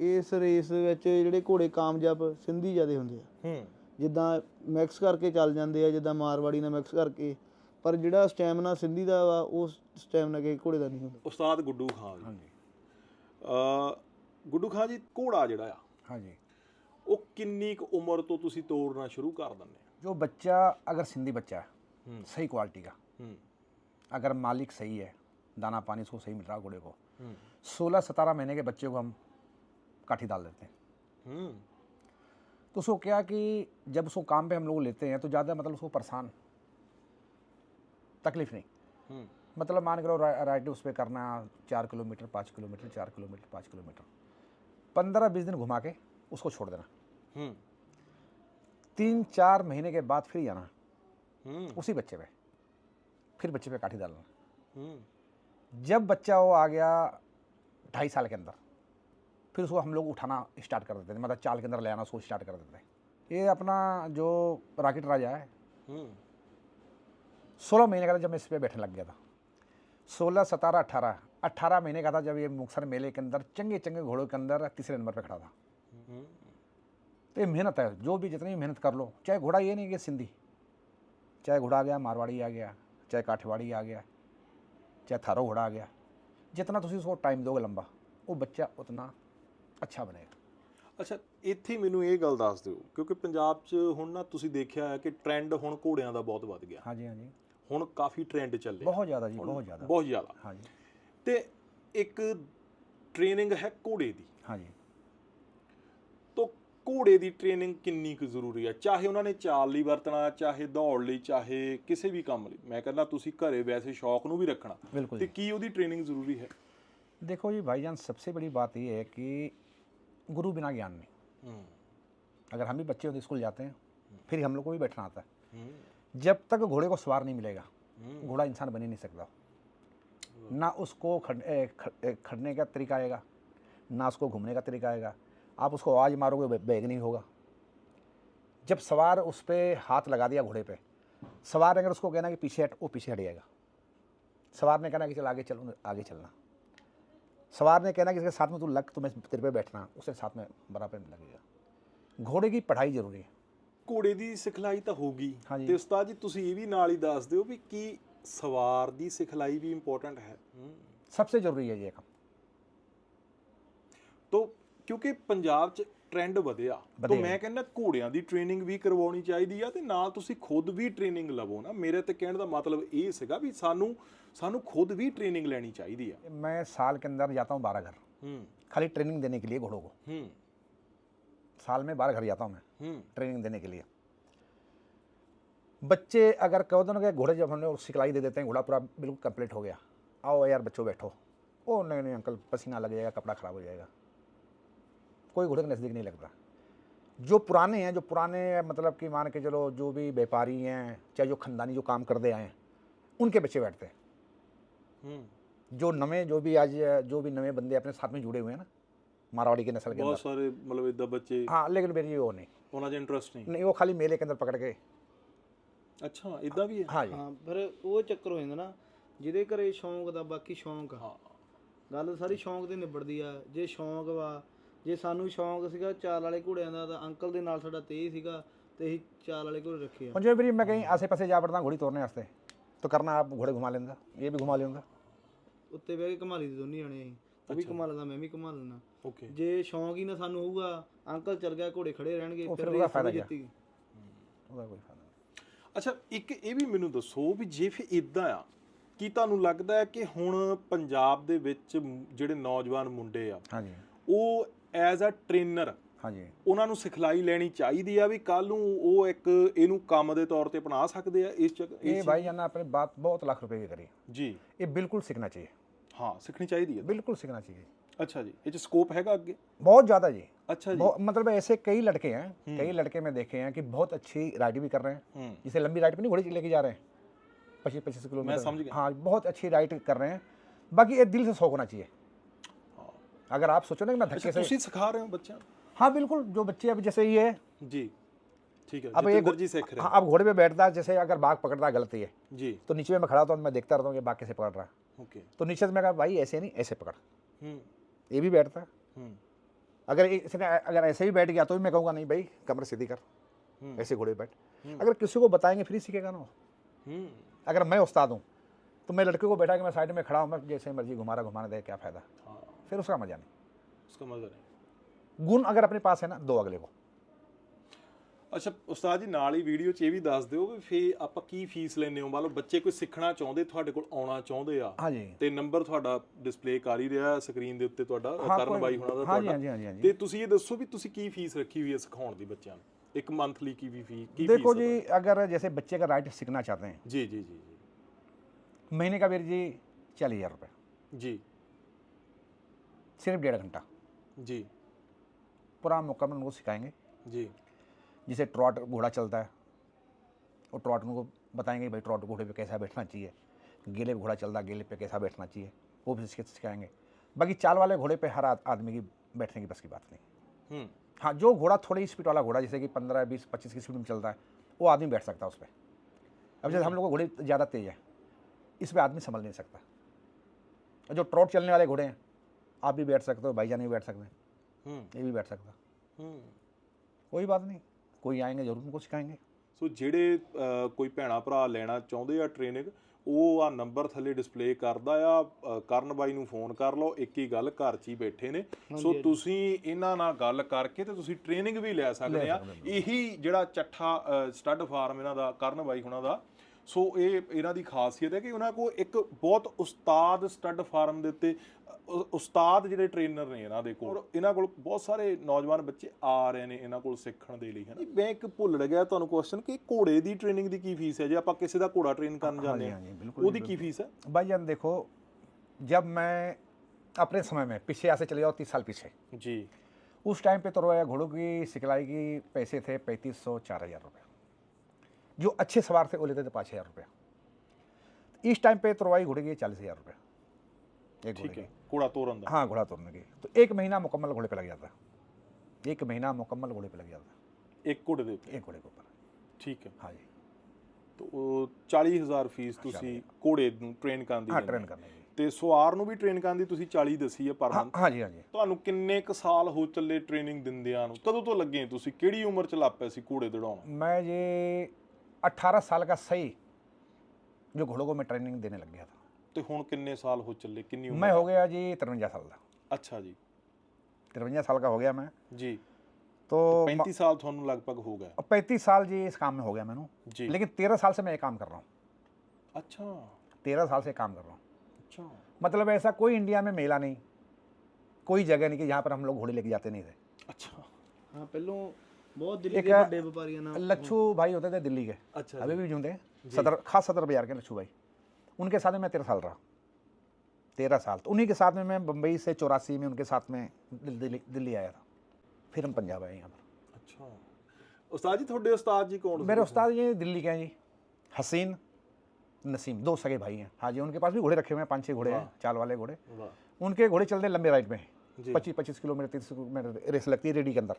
ਇਸ ਰੇਸ ਵਿੱਚ ਜਿਹੜੇ ਘੋੜੇ ਕਾਮਯਾਬ ਸਿੰਧੀ ਜਿਆਦੇ ਹੁੰਦੇ ਆ ਹੂੰ ਜਿੱਦਾਂ ਮਿਕਸ ਕਰਕੇ ਚੱਲ ਜਾਂਦੇ ਆ ਜਿੱਦਾਂ ਮਾਰਵਾੜੀ ਨਾਲ ਮਿਕਸ ਕਰਕੇ ਪਰ ਜਿਹੜਾ ਸਟੈਮਿਨਾ ਸਿੰਧੀ ਦਾ ਵਾ ਉਹ ਸਟੈਮਿਨਾ ਕੇ ਘੋੜੇ ਦਾ ਨਹੀਂ ਹੁੰਦਾ ਉਸਤਾਦ ਗੁੱਡੂ ਖਾਨ ਜੀ ਹਾਂਜੀ ਅ ਗੁੱਡੂ ਖਾਨ ਜੀ ਘੋੜਾ ਜਿਹੜਾ ਆ ਹਾਂਜੀ ਉਹ ਕਿੰਨੀ ਕੁ ਉਮਰ ਤੋਂ ਤੁਸੀਂ ਤੋੜਨਾ ਸ਼ੁਰੂ ਕਰ ਦਿੰਦੇ ਆ जो बच्चा अगर सिंधी बच्चा है हम्म। सही क्वालिटी का ਹੂੰ अगर मालिक सही है दाना पानी उसको सही मिल रहा घोड़े को। सोलह सतारह महीने के बच्चे को हम काठी डाल देते हैं। हम्म। तो उसको क्या कि जब उसको काम पे हम लोग लेते हैं तो ज़्यादा मतलब उसको परेशान तकलीफ़ नहीं। हम्म। मतलब मान करो राइड उस पर करना चार किलोमीटर पाँच किलोमीटर चार किलोमीटर पाँच किलोमीटर। पंद्रह बीस दिन घुमा के उसको छोड़ देना। हम्म। तीन चार महीने के बाद फिर जाना उसी बच्चे पे। फिर बच्चे पे काठी डालना। जब बच्चा वो आ गया ढाई साल के अंदर फिर उसको हम लोग उठाना स्टार्ट कर देते थे मतलब चाल के अंदर ले आना उसको स्टार्ट कर देते थे। ये अपना जो राकेट राजा है सोलह महीने का था जब मैं इस पर बैठने लग गया था। सोलह सतारह अट्ठारह अट्ठारह महीने का था जब ये मुक्सर मेले के अंदर चंगे चंगे घोड़ों के अंदर तीसरे नंबर पर खड़ा था। तो ये मेहनत है जो भी जितनी भी मेहनत कर लो चाहे घोड़ा ये नहीं कि सिंधी चाहे घोड़ा आ गया मारवाड़ी आ गया चाहे काठवाड़ी आ गया चाहे थारो घोड़ा आ गया जितना तुम उसको टाइम दोगे लंबा वो बच्चा उतना अच्छा बनेगा ਅੱਛਾ ਇੱਥੇ ਮੈਨੂੰ ਇਹ ਗੱਲ ਦੱਸ ਦਿਓ ਕਿਉਂਕਿ ਪੰਜਾਬ 'ਚ ਹੁਣ ਨਾ ਤੁਸੀਂ ਦੇਖਿਆ ਹੈ ਕਿ ਟ੍ਰੈਂਡ ਹੁਣ ਘੋੜਿਆਂ ਦਾ ਬਹੁਤ ਵੱਧ ਗਿਆ हाँ जी हाँ जी ਹੁਣ ਕਾਫੀ ਟ੍ਰੈਂਡ ਚੱਲੇ बहुत ज़्यादा जी बहुत ज़्यादा ਬਹੁਤ ਜ਼ਿਆਦਾ हाँ जी ਤੇ ਇੱਕ ਟ੍ਰੇਨਿੰਗ ਹੈ ਘੋੜੇ ਦੀ हाँ जी ਤੋ ਘੋੜੇ ਦੀ ਟ੍ਰੇਨਿੰਗ ਕਿੰਨੀ ਕੁ ਜ਼ਰੂਰੀ ਹੈ ਚਾਹੇ ਉਹਨਾਂ ਨੇ ਚਾਲ ਲਈ ਵਰਤਣਾ ਚਾਹੇ ਦੌੜ ਲਈ ਚਾਹੇ ਕਿਸੇ ਵੀ ਕੰਮ ਲਈ ਮੈਂ ਕਹਿੰਦਾ ਤੁਸੀਂ ਘਰੇ ਵੈਸੇ ਸ਼ੌਕ ਨੂੰ ਵੀ ਰੱਖਣਾ बिल्कुल ਤੇ ਕੀ ਉਹਦੀ ਟ੍ਰੇਨਿੰਗ ਜ਼ਰੂਰੀ ਹੈ देखो जी भाईजान सबसे बड़ी बात ये है कि गुरु बिना ज्ञान नहीं ਹੂੰ अगर हम भी बच्चे होते स्कूल जाते हैं फिर हम लोग को भी बैठना आता है ਹੂੰ जब तक घोड़े को सवार नहीं मिलेगा हम्म। घोड़ा इंसान बन ही नहीं सकता ना उसको खड़, ए, ख- ए, खड़ने का तरीका आएगा ना उसको घूमने का तरीका आएगा आप उसको आवाज़ मारोगे बे- बैग नहीं होगा जब सवार उस पर हाथ लगा दिया घोड़े पे सवार ने अगर उसको कहना कि पीछे हट वो पीछे हट जाएगा सवार ने कहना कि चल आगे चलो आगे चलना सवार ने कहना कि इसके साथ में तू लग तो मैं तेरे पे बैठना उसके साथ में बराबर में लगेगा घोड़े की पढ़ाई जरूरी है ਘੋੜੇ ਦੀ ਸਿਖਲਾਈ ਤਾਂ ਹੋਗੀ ਹਾਂਜੀ। ਤੇ ਉਸਤਾਦ ਜੀ ਤੁਸੀਂ ਇਹ ਵੀ ਨਾਲ ਹੀ ਦੱਸ ਦਿਓ ਵੀ ਕੀ ਸਵਾਰ ਦੀ ਸਿਖਲਾਈ ਵੀ ਇੰਪੋਰਟੈਂਟ ਹੈ ਹੂੰ सबसे जरूरी है ये काम ਤੋ ਕਿਉਂਕਿ ਪੰਜਾਬ 'ਚ ਟ੍ਰੈਂਡ ਵਧਿਆ ਤੋ ਵਧਿਆ। ਮੈਂ ਕਹਿੰਦਾ ਘੋੜਿਆਂ ਦੀ ਟ੍ਰੇਨਿੰਗ ਵੀ ਕਰਵਾਉਣੀ ਚਾਹੀਦੀ ਆ ਤੇ ਨਾਲ ਤੁਸੀਂ ਖੁਦ ਵੀ ਟ੍ਰੇਨਿੰਗ ਲਵੋ ਨਾ ਮੇਰੇ ਤੇ ਕਹਿਣ ਦਾ ਮਤਲਬ ਇਹ ਸੀਗਾ ਵੀ ਸਾਨੂੰ ਸਾਨੂੰ ਖੁਦ ਵੀ ਟ੍ਰੇਨਿੰਗ ਲੈਣੀ ਚਾਹੀਦੀ ਆ मैं साल के अंदर जाता हूँ बारह घर ਹੂੰ खाली ट्रेनिंग देने के लिए घोड़ों को ਹੂੰ साल में बारह घर जाता हूँ मैं ਹੂੰ ट्रेनिंग देने के लिए बच्चे अगर कहो तो ना कि घोड़े जब हमने सिखलाई दे देते हैं घोड़ा पूरा बिल्कुल कंप्लीट हो गया आओ यार बच्चों बैठो ओ नहीं नहीं अंकल पसीना लग जाएगा कपड़ा ख़राब हो जाएगा कोई घुटन नज़दीक नहीं लगता जो पुराने हैं जो पुराने मतलब कि मान के चलो जो भी व्यापारी हैं चाहे जो खानदानी जो काम करते आए हैं उनके बच्चे बैठते हैं जो नवे जो भी आज जो भी नवे बंदे अपने साथ में जुड़े हुए हैं ना मारवाड़ी की नस्ल के बहुत सारे मतलब इधर बच्चे हाँ लेकिन मेरी वो नहीं ਉਹਨਾਂ ਦਾ ਇੰਟਰਸਟ ਨਹੀਂ ਨਹੀਂ ਉਹ ਖਾਲੀ ਮੇਲੇ ਕੇ ਅੰਦਰ ਪਕੜ ਕੇ ਅੱਛਾ ਇਦਾਂ ਵੀ ਹੈ ਹਾਂ ਜੀ ਹਾਂ ਪਰ ਉਹ ਚੱਕਰ ਹੋ ਜਾਂਦਾ ਨਾ ਜਿਹਦੇ ਘਰੇ ਸ਼ੌਂਕ ਦਾ ਬਾਕੀ ਸ਼ੌਂਕ ਹਾਂ ਗੱਲ ਸਾਰੀ ਸ਼ੌਂਕ ਤੇ ਨਿਬੜਦੀ ਆ ਜੇ ਸ਼ੌਂਕ ਵਾ ਜੇ ਸਾਨੂੰ ਸ਼ੌਂਕ ਸੀਗਾ ਚਾਲ ਵਾਲੇ ਘੋੜਿਆਂ ਦਾ ਤਾਂ ਅੰਕਲ ਦੇ ਨਾਲ ਸਾਡਾ ਤੇ ਸੀਗਾ ਤੇ ਅਸੀਂ ਚਾਲ ਵਾਲੇ ਘੋੜੇ ਰੱਖੇ ਆ और जो भी मैं कहीं आसे पासे जा पड़ता घोड़ी तोड़ने वास्ते तो करना आप घोड़े घुमा लेंगे ये भी घुमा लेंगे ਉੱਤੇ ਬਹਿ ਕੇ ਘੁਮਾ ਲਈ ਦੇ ਦੋਨੇ ਜਾਣੇ ਅਸੀਂ ਉਹ ਵੀ ਘੁਮਾ ਲੈਂਦਾ ਮੈਂ ਵੀ ਘੁਮਾ ਲੈਂਦਾ ਓਕੇ ਜੇ ਸ਼ੌਂਕ ਹੀ ਨਾ ਸਾਨੂੰ ਹੋਊਗਾ ਅੰਕਲ ਚੱਲ ਗਿਆ ਘੋੜੇ ਖੜੇ ਰਹਿਣਗੇ ਉਹ ਫਿਰ ਫਿਰ ਉਹਦਾ ਰੇਸ ਫਾਇਦਾ ਵੀ ਕਿਆ? ਜਿੱਤੀ ਉਹਦਾ ਕੋਈ ਫਾਇਦਾ ਨਹੀਂ ਅੱਛਾ ਇੱਕ ਇਹ ਵੀ ਮੈਨੂੰ ਦੱਸੋ ਵੀ ਜੇ ਫਿਰ ਇਦਾਂ ਆ ਕੀ ਤੁਹਾਨੂੰ ਲੱਗਦਾ ਹੈ ਕਿ ਹੁਣ ਪੰਜਾਬ ਦੇ ਵਿੱਚ ਮ- ਜਿਹੜੇ ਨੌਜਵਾਨ ਮੁੰਡੇ ਆ हाँ जी ਉਹ ਐਜ਼ ਅ ਟ੍ਰੇਨਰ हाँ जी ਉਹਨਾਂ ਨੂੰ ਸਿਖਲਾਈ ਲੈਣੀ ਚਾਹੀਦੀ ਆ ਵੀ ਕੱਲ ਨੂੰ ਉਹ ਇੱਕ ਇਹਨੂੰ ਕੰਮ ਦੇ ਤੌਰ ਤੇ ਅਪਣਾ ਸਕਦੇ ਆ ਇਸ ਚੱਕ ये ਇਸ भाई जाना आपने बात बहुत लाख रुपए की करी ਜੀ ये बिल्कुल सीखना चाहिए ਹਾਂ ਸਿੱਖਣੀ ਚਾਹੀਦੀ ਹੈ बिल्कुल सीखना चाहिए ਅੱਛਾ ਜੀ ਇਹ ਚ ਸਕੋਪ ਹੈਗਾ ਅੱਗੇ बहुत ज़्यादा जी ਅੱਛਾ ਜੀ बहुत मतलब ऐसे कई लड़के हैं कई लड़के मैं देखे हैं कि बहुत अच्छी राइड भी कर रहे हैं हम्म। जिसे लंबी राइड पे नहीं घोड़े लेके जा रहे हैं पच्चीस पच्चीस किलोमीटर समझ गया। हाँ बहुत अच्छी राइड कर रहे हैं बाकी ये दिल से शौक होना चाहिए अगर आप सोचो ना कि मैं धक्के अच्छा, से सिखा रहे हो बच्चे? हाँ बिल्कुल जो बच्चे अभी जैसे ये जी ठीक है अब ये जी हाँ, अब घोड़े पे बैठता है जैसे अगर बाघ पकड़ता गलती है जी। तो नीचे में खड़ा होता हूँ मैं देखता रहता हूँ कि बाघ कैसे पकड़ रहा है। ओके। तो नीचे से मैं कहा भाई ऐसे नहीं ऐसे पकड़। हम्म। ये भी बैठता। हम्म। अगर इसने अगर ऐसे ही बैठ गया तो भी मैं कहूँगा नहीं भाई कमर सीधी कर। हम्म। ऐसे घोड़े बैठ। अगर किसी को बताएँगे फिर ही सीखेगा ना अगर मैं उस्ताद हूँ तो मैं लड़के को बैठा के मैं साइड में खड़ा हूँ मैं जैसे मर्ज़ी घुमा रहा घुमाना दे क्या फ़ायदा? हाँ। फिर उसका मजा नहीं। उसका मजा नहीं। गुण अगर अपने पास है ना दो अगले को। ਅੱਛਾ ਉਸਤਾਦ ਜੀ ਨਾਲ ਹੀ ਵੀਡੀਓ 'ਚ ਇਹ ਵੀ ਦੱਸ ਦਿਓ ਵੀ ਫੇ ਆਪਾਂ ਕੀ ਫੀਸ ਲੈਨੇ ਹੋ ਮਤਲਬ ਬੱਚੇ ਕੋਈ ਸਿੱਖਣਾ ਚਾਹੁੰਦੇ ਤੁਹਾਡੇ ਕੋਲ ਆਉਣਾ ਚਾਹੁੰਦੇ ਆ ਤੇ ਨੰਬਰ ਤੁਹਾਡਾ ਡਿਸਪਲੇ ਕਰ ਹੀ ਰਿਹਾ ਸਕਰੀਨ ਦੇ ਉੱਤੇ ਤੁਹਾਡਾ ਕਰਨ ਬਾਈ ਹੋਣਾ ਦਾ ਤੁਹਾਡਾ ਤੇ ਤੁਸੀਂ ਇਹ ਦੱਸੋ ਵੀ ਤੁਸੀਂ ਕੀ ਫੀਸ ਰੱਖੀ ਹੋਈ ਹੈ ਸਿਖਾਉਣ ਦੀ ਬੱਚਿਆਂ ਨੂੰ ਇੱਕ ਮੰਥਲੀ ਕੀ ਵੀ ਫੀ ਕੀ देखो जी अगर जैसे बच्चे का राइट सीखना चाहते हैं। जी जी जी महीने का वीर जी चालीस हजार जी। सिर्फ़ डेढ़ घंटा। जी। पूरा मुकम्मल उनको सिखाएँगे। जी। जैसे ट्रॉट घोड़ा चलता है वो ट्रॉट उनको बताएँगे भाई ट्रॉट घोड़े पे कैसा बैठना चाहिए गेले घोड़ा चलता है गेले पे कैसा बैठना चाहिए वो भी सिख- सिखाएँगे। बाकी चाल वाले घोड़े पे हर आद- आदमी की बैठने की बस की बात नहीं। हम्म। हाँ जो घोड़ा थोड़ी स्पीड वाला घोड़ा जैसे कि पंद्रह बीस पच्चीस की स्पीड में चलता है वो आदमी बैठ सकता है उस पर अब जैसे हम लोग को घोड़े ज़्यादा तेज है इस पर आदमी संभल नहीं सकता। जो ट्रॉट चलने वाले घोड़े हैं आप भी बैठ सकते हो भाईजान भी बैठ सकते हैं हम्म ये भी बैठ सकता है हम्म कोई बात नहीं कोई आएंगे जरूर उनको सिखाएंगे ਸੋ ਜਿਹੜੇ ਅ, ਕੋਈ ਭੈਣਾ ਭਰਾ ਲੈਣਾ ਚਾਹੁੰਦੇ ਆ ਟ੍ਰੇਨਿੰਗ ਉਹ ਆ ਨੰਬਰ ਥੱਲੇ ਡਿਸਪਲੇ ਕਰਦਾ ਆ ਅ, ਕਰਨ ਬਾਈ ਨੂੰ ਫੋਨ ਕਰ ਲਓ ਇੱਕ ਹੀ ਗੱਲ ਘਰ 'ਚ ਹੀ ਬੈਠੇ ਨੇ ਸੋ ਤੁਸੀਂ ਇਹਨਾਂ ਨਾਲ ਗੱਲ ਕਰਕੇ ਤੇ ਤੁਸੀਂ ਟ੍ਰੇਨਿੰਗ ਵੀ ਲੈ ਸਕਦੇ ਆ ਇਹੀ ਜਿਹੜਾ ਚੱਠਾ ਸਟੱਡ ਫਾਰਮ ਇਹਨਾਂ ਦਾ ਕਰਨ ਬਾਈ ਹੁਣਾਂ ਦਾ ਸੋ ਇਹ ਇਹਨਾਂ ਦੀ ਖਾਸੀਅਤ ਹੈ ਕਿ ਉਹਨਾਂ ਕੋਲ ਇੱਕ ਬਹੁਤ ਉਸਤਾਦ ਸਟੱਡ ਫਾਰਮ ਦੇ ਉੱਤੇ ਅ, ਉ- ਉਸਤਾਦ ਜਿਹੜੇ ਟ੍ਰੇਨਰ ਨੇ ਇਹਨਾਂ ਦੇ ਕੋਲ ਇਹਨਾਂ ਕੋਲ ਬਹੁਤ ਸਾਰੇ ਨੌਜਵਾਨ ਬੱਚੇ ਆ ਰਹੇ ਨੇ ਇਹਨਾਂ ਕੋਲ ਸਿੱਖਣ ਦੇ ਲਈ ਹੈ ਨਾ ਮੈਂ ਇੱਕ ਭੁੱਲ ਗਿਆ ਤੁਹਾਨੂੰ ਕੁਐਸਚਨ ਕਿ ਘੋੜੇ ਦੀ ਟ੍ਰੇਨਿੰਗ ਦੀ ਕੀ ਫੀਸ ਹੈ ਜੇ ਆਪਾਂ ਕਿਸੇ ਦਾ ਘੋੜਾ ਟ੍ਰੇਨ ਕਰਨ ਜਾਂਦੇ हाँ ਹਾਂ जी, बिल्कुल, ਉਹਦੀ ਕੀ ਫੀਸ ਹੈ भाईजान देखो जब मैं अपने समय में पीछे यहाँ से चले जाओ तीस साल पीछे ਜੀ उस टाइम पे तो रोया घोड़ों की सिखलाई की पैसे थे पैंतीस सौ चार हज़ार रुपये जो अच्छे सवार थे वो लेते थे पाँच हज़ार रुपये इस टाइम पे तो रोवाई घोड़े की चालीस हज़ार रुपये एक घोड़े ਠੀਕ ਹੈ की ਘੋੜਾ ਤੋਰਨ ਦਾ हाँ घोड़ा तोड़ने की तो एक महीना मुकम्मल घोड़े पे लग जाता है एक महीना मुकम्मल घोड़े पे लग जाता है ਇੱਕ ਘੋੜੇ ਦੇ ਉੱਤੇ एक घोड़े के ऊपर ਠੀਕ ਹੈ हाँ जी ਤਾਂ ਉਹ 40000 ਫੀਸ ਤੁਸੀਂ ਘੋੜੇ ਨੂੰ ਟ੍ਰੇਨ ਕਰਨ ਦੀ हाँ ਲੈਂਦੇ ट्रेन ਹੋ। करने की ਤੇ ਸਵਾਰ ਨੂੰ ਵੀ ਟ੍ਰੇਨ ਕਰਨ ਦੀ ਤੁਸੀਂ 40 ਦੱਸੀ ਹੈ ਪਰ हाँ ਮੰਥ हाँ जी हाँ जी ਤੁਹਾਨੂੰ ਕਿੰਨੇ ਕ ਸਾਲ ਹੋ ਚੱਲੇ ਟ੍ਰੇਨਿੰਗ ਦਿੰਦਿਆਂ ਨੂੰ ਕਦੋਂ ਤੋਂ ਲੱਗੇ ਤੁਸੀਂ ਕਿਹੜੀ ਉਮਰ ਚ ਲੱਗ ਪਏ ਸੀ ਘੋੜੇ ਦੜਾਉਣ मैं ये अट्ठारह साल का सही जो घोड़ों को मैं ट्रेनिंग देने लग गया था ਤੇ ਹੁਣ ਕਿੰਨੇ ਸਾਲ ਹੋ ਚੱਲੇ ਕਿੰਨੀ ਉਮਰ मैं हो गया जी तिरवंजा साल का ਅੱਛਾ ਜੀ तिरवंजा साल का हो गया मैं ਜੀ तो 35 ਸਾਲ ਤੁਹਾਨੂੰ ਲਗਭਗ ਹੋ ਗਿਆ अब पैंतीस साल जी इस काम में हो गया मैंने जी लेकिन तेरह साल से मैं ये काम कर रहा हूँ ਅੱਛਾ तेरह साल से काम कर रहा हूँ ਅੱਛਾ मतलब ऐसा कोई इंडिया में मेला नहीं कोई जगह नहीं कि जहाँ पर हम लोग घोड़े लेके जाते नहीं थे ਅੱਛਾ ਹਾਂ ਪਹਿਲੋਂ ਬਹੁਤ ਦਿੱਲੀ ਇੱਕ ਦੇ ਵੱਡੇ ਵਪਾਰੀਆਂ ਨਾਲ लच्छू भाई होते थे दिल्ली के अच्छा अभी भी जूते सदर खास सदर बाजार के लच्छू भाई उनके साथ में मैं तेरह साल रहा तेरह साल। तो उन्हीं के साथ में मैं बम्बई से चौरासी में उनके साथ में दिल्ली दिल्ली आया था। फिर हम पंजाब आए यहाँ पर। अच्छा। उस्ताद जी थोड़े उस्ताद जी कौन मेरे उस्ताद जी दिल्ली के हैं जी। हसीन नसीम दो सगे भाई हैं। हाँ जी उनके पास भी घोड़े रखे हुए हैं पाँच छः घोड़े हैं चाल वाले घोड़े। उनके घोड़े चलते हैं लंबे राइड में। पच्चीस पच्चीस किलोमीटर तीस किलोमीटर रेस लगती है रेडी के अंदर।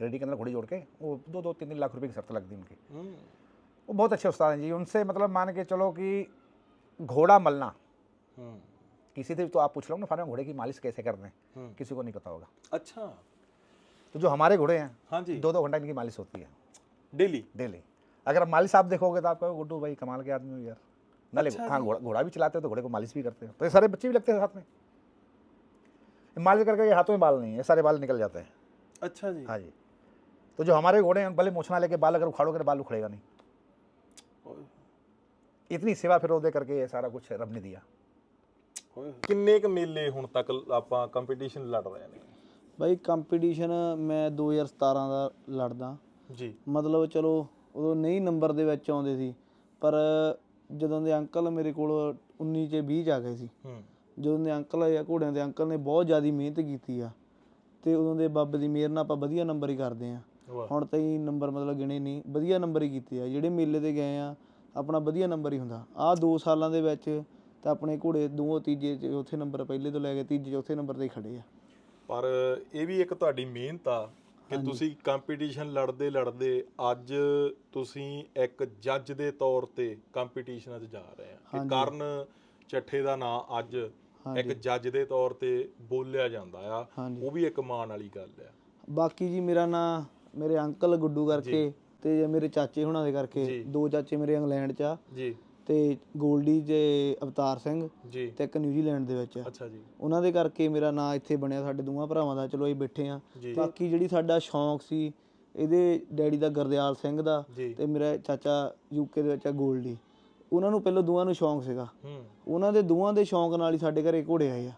रेडी के अंदर घोड़े जोड़ के वो दो दो तीन तीन लाख रुपये की शर्त लगती है उनकी। हम्म। वो बहुत अच्छे उस्ताद हैं जी। उनसे मतलब मान के चलो कि घोड़ा मलना। हम्म। किसी से तो आप पूछ लो ना फारे घोड़े की मालिश कैसे करते हैं हम्म। किसी को नहीं पता होगा। अच्छा। तो जो हमारे घोड़े हैं हाँ जी। दो दो घंटा इनकी मालिश होती है। डेली? डेली। अगर आप मालिश आप देखोगे तो आप कहोगे गुड्डू भाई कमाल के आदमी हो यार। ना अच्छा हाँ घोड़ा घोड़ा भी चलाते हो तो घोड़े को मालिश भी करते हो। तो ये सारे बच्चे भी लगते हैं हाथ में। मालिश करके ये हाथों में बाल नहीं है सारे बाल निकल जाते हैं। अच्छा जी। हाँ जी। तो जो हमारे घोड़े हैं भले मोछना लेके बाल अगर उखाड़ोगे कर बाल उखड़ेगा नहीं। ਇਤਨੀ ਸੇਵਾ ਫਿਰ ਉਹਦੇ ਕਰਕੇ ਇਹ ਸਾਰਾ ਕੁਝ ਰੱਬ ਨੇ ਦਿਆ। ਕਿੰਨੇ ਕ ਮੇਲੇ ਹੁਣ ਤੱਕ ਆਪਾਂ ਕੰਪੀਟੀਸ਼ਨ ਲੜ ਰਹੇ ਨੇ? ਬਾਈ ਕੰਪੀਟੀਸ਼ਨ ਮੈਂ 2017 ਦਾ ਲੜਦਾ। ਜੀ। ਮਤਲਬ ਚਲੋ ਉਦੋਂ ਨਹੀਂ ਨੰਬਰ ਦੇ ਵਿੱਚ ਆਉਂਦੇ ਸੀ ਪਰ ਜਦੋਂ ਦੇ ਅੰਕਲ ਮੇਰੇ ਕੋਲ 19 ਤੇ 20 ਆ ਗਏ ਸੀ ਹੂੰ। ਜਦੋਂ ਦੇ ਅੰਕਲ ਜਾਂ ਘੋੜਿਆਂ ਦੇ ਅੰਕਲ ਨੇ ਬਹੁਤ ਜ਼ਿਆਦਾ ਮਿਹਨਤ ਕੀਤੀ ਆ ਤੇ ਉਦੋਂ ਦੇ ਬਾਬੇ ਦੀ ਮਿਹਰ ਨਾਲ ਆਪਾਂ ਵਧੀਆ ਨੰਬਰ ਹੀ ਕਰਦੇ ਆ। ਹੁਣ ਤਾਈਂ ਨੰਬਰ ਮਤਲਬ ਗਿਣੇ ਨਹੀਂ ਵਧੀਆ ਨੰਬਰ ਹੀ ਕੀਤੇ ਆ। ਜਿਹੜੇ ਮੇਲੇ ਤੇ ਗਏ ਆ ਆਪਣਾ ਵਧੀਆ ਨੰਬਰ ਹੀ ਹੁੰਦਾ। ਆਹ 2 ਸਾਲਾਂ ਦੇ ਵਿੱਚ ਤਾਂ ਆਪਣੇ ਘੋੜੇ ਦੋ ਤੀਜੇ ਚੌਥੇ ਨੰਬਰ ਪਹਿਲੇ ਤੋਂ ਲੈ ਕੇ ਤੀਜੇ ਚੌਥੇ ਨੰਬਰ ਤੇ ਖੜੇ ਆ। ਪਰ ਇਹ ਵੀ ਇੱਕ ਤੁਹਾਡੀ ਮਿਹਨਤ ਆ ਕਿ ਤੁਸੀਂ ਕੰਪੀਟੀਸ਼ਨ ਲੜਦੇ ਲੜਦੇ ਅੱਜ ਤੁਸੀਂ ਇੱਕ ਜੱਜ ਦੇ ਤੌਰ ਤੇ ਕੰਪੀਟੀਸ਼ਨਾਂ 'ਚ ਜਾ ਰਹੇ ਆ। ਕਿ ਕਰਨ ਚੱਠੇ ਦਾ ਨਾਂ ਅੱਜ ਇੱਕ ਜੱਜ ਦੇ ਤੌਰ ਤੇ ਬੋਲਿਆ ਜਾਂਦਾ ਆ। ਉਹ ਵੀ ਇੱਕ ਮਾਣ ਵਾਲੀ ਗੱਲ ਆ। ਬਾਕੀ ਜੀ ਮੇਰਾ ਨਾਂ ਮੇਰੇ ਅੰਕਲ ਗੁੱਡੂ ਕਰਕੇ ਤੇ ਮੇਰੇ ਚਾਚੇ ਹੁਣਾਂ ਦੇ ਕਰਕੇ। ਦੋ ਚਾਚੇ ਮੇਰੇ ਇੰਗਲੈਂਡ 'ਚ ਆ। ਜੀ। ਤੇ ਗੋਲਡੀ ਤੇ ਅਵਤਾਰ ਸਿੰਘ ਜੀ। ਤੇ ਇੱਕ ਨਿਊਜ਼ੀਲੈਂਡ ਦੇ ਵਿੱਚ ਅੱਛਾ ਜੀ। ਉਹਨਾਂ ਦੇ ਕਰਕੇ ਮੇਰਾ ਨਾਂ ਇੱਥੇ ਬਣਿਆ ਸਾਡੇ ਦੋਵਾਂ ਭਰਾਵਾਂ ਦਾ ਚਲੋ ਅਸੀਂ ਬੈਠੇ ਆ। ਬਾਕੀ ਜਿਹੜੀ ਸਾਡਾ ਸ਼ੌਂਕ ਸੀ ਇਹਦੇ ਡੈਡੀ ਦਾ ਗੁਰਦਿਆਲ ਸਿੰਘ ਦਾ ਤੇ ਮੇਰਾ ਚਾਚਾ ਯੂਕੇ ਦੇ ਵਿੱਚ ਆ ਗੋਲਡੀ। ਉਹਨਾਂ ਨੂੰ ਪਹਿਲਾਂ ਦੋਵਾਂ ਨੂੰ ਸ਼ੌਂਕ ਸੀਗਾ। ਹੂੰ। ਉਹਨਾਂ ਦੇ ਦੋਵਾਂ ਦੇ ਸ਼ੌਂਕ ਨਾਲ ਹੀ ਸਾਡੇ ਘਰੇ ਘੋੜੇ ਆਏ ਆ।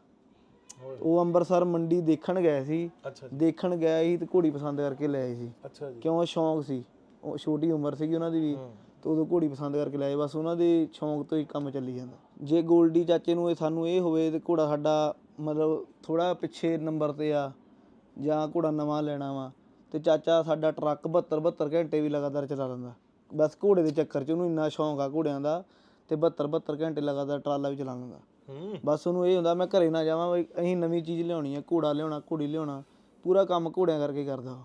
ਉਹ ਅੰਮ੍ਰਿਤਸਰ ਮੰਡੀ ਦੇਖਣ ਗਏ ਸੀ। ਅੱਛਾ ਜੀ। ਦੇਖਣ ਗਏ ਸੀ ਤੇ ਘੋੜੀ ਪਸੰਦ ਕਰਕੇ ਲੈ ਆਏ ਸੀ। ਅੱਛਾ ਜੀ। ਕਿਉਂ? ਸ਼ੌਂਕ ਸੀ। ਉਹ ਛੋਟੀ ਉਮਰ ਸੀਗੀ ਉਹਨਾਂ ਦੀ ਵੀ। ਤੇ ਉਦੋਂ ਘੋੜੀ ਪਸੰਦ ਕਰਕੇ ਲਾਏ ਬਸ ਉਹਨਾਂ ਦੇ ਸ਼ੌਂਕ ਤੋਂ ਹੀ ਕੰਮ ਚੱਲੀ ਜਾਂਦਾ। ਜੇ ਗੋਲਡੀ ਚਾਚੇ ਨੂੰ ਇਹ ਸਾਨੂੰ ਇਹ ਹੋਵੇ ਤੇ ਘੋੜਾ ਸਾਡਾ ਮਤਲਬ ਥੋੜਾ ਪਿੱਛੇ ਨੰਬਰ ਤੇ ਆ ਜਾਂ ਘੋੜਾ ਨਵਾਂ ਲੈਣਾ ਵਾ ਤੇ ਚਾਚਾ ਸਾਡਾ ਟਰੱਕ 72 72 ਘੰਟੇ ਵੀ ਲਗਾਤਾਰ ਚਲਾ ਲੈਂਦਾ। ਬਸ ਘੋੜੇ ਦੇ ਚੱਕਰ 'ਚ ਉਹਨੂੰ ਇੰਨਾ ਸ਼ੌਂਕ ਆ ਘੋੜਿਆਂ ਦਾ ਤੇ 72 72 ਘੰਟੇ ਲਗਾਤਾਰ ਟਰਾਲਾ ਵੀ ਚਲਾ ਲੈਂਦਾ। ਬਸ ਉਹਨੂੰ ਇਹ ਹੁੰਦਾ ਮੈਂ ਘਰੇ ਨਾ ਜਾਵਾਂ ਬਈ ਅਸੀਂ ਨਵੀਂ ਚੀਜ਼ ਲਿਆਉਣੀ ਆ ਘੋੜਾ ਲਿਆਉਣਾ ਘੋੜੀ ਲਿਆਉਣਾ ਪੂਰਾ ਕੰਮ ਘੋੜਿਆਂ ਕਰਕੇ ਕਰਦਾ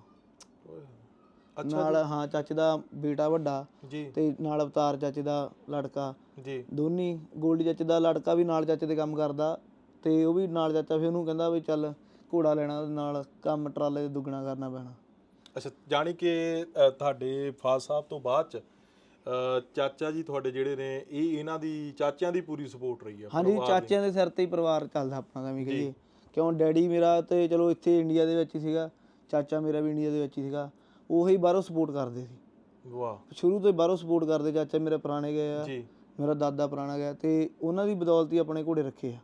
ਨਾਲ ਹਾਂ ਚਾਚੇ ਦਾ ਬੇਟਾ ਵੱਡਾ ਤੇ ਨਾਲ ਅਵਤਾਰ ਚਾਚੇ ਦਾ ਲੜਕਾ। ਜੀ। ਦੋਨੀ ਗੋਲਡੀ ਚਾਚੇ ਦਾ ਲੜਕਾ ਵੀ ਨਾਲ ਚਾਚੇ ਦੇ ਕੰਮ ਕਰਦਾ ਤੇ ਉਹ ਵੀ ਨਾਲ ਚਾਚਾ ਫਿਰ ਉਹਨੂੰ ਕਹਿੰਦਾ ਵੀ ਚੱਲ ਘੋੜਾ ਲੈਣਾ ਨਾਲ ਕੰਮ ਟਰਾਲੇ ਦੇ ਦੁੱਗਣਾ ਕਰਨਾ ਪੈਣਾ। ਅੱਛਾ ਜਾਣੀ ਕਿ ਤੁਹਾਡੇ ਫਾਦਰ ਸਾਹਿਬ ਤੋਂ ਬਾਅਦ ਚ ਚਾਚਾ ਜੀ ਤੁਹਾਡੇ ਜਿਹੜੇ ਨੇ ਇਹ ਇਹਨਾਂ ਦੀ ਚਾਚਿਆਂ ਦੀ ਪੂਰੀ ਸਪੋਰਟ ਰਹੀ ਆ ਹਾਂਜੀ। ਚਾਚਿਆਂ ਦੇ ਸਿਰ ਤੇ ਹੀ ਪਰਿਵਾਰ ਚੱਲਦਾ ਆਪਣਾ ਤਾਂ ਵੀ ਕਹੀਏ। ਕਿਉਂ ਡੈਡੀ ਮੇਰਾ ਤੇ ਚਲੋ ਇੱਥੇ ਇੰਡੀਆ ਦੇ ਵਿੱਚ ਹੀ ਸੀਗਾ ਚਾਚਾ ਮੇਰਾ ਵੀ ਇੰਡੀਆ ਦੇ ਵਿੱਚ ਹੀ ਸੀਗਾ। ਉਹੀ ਬਾਹਰੋਂ ਸਪੋਰਟ ਕਰਦੇ ਸੀ। ਵਾਹ। ਸ਼ੁਰੂ ਤੋਂ ਹੀ ਬਾਹਰੋਂ ਸਪੋਰਟ ਕਰਦੇ ਚਾਚਾ ਮੇਰੇ ਪੁਰਾਣੇ ਗਏ ਆ ਜੀ। ਮੇਰਾ ਦਾਦਾ ਪੁਰਾਣਾ ਗਿਆ ਤੇ ਉਹਨਾਂ ਦੀ ਬਦੌਲਤ ਹੀ ਆਪਣੇ ਘੋੜੇ ਰੱਖੇ ਆ।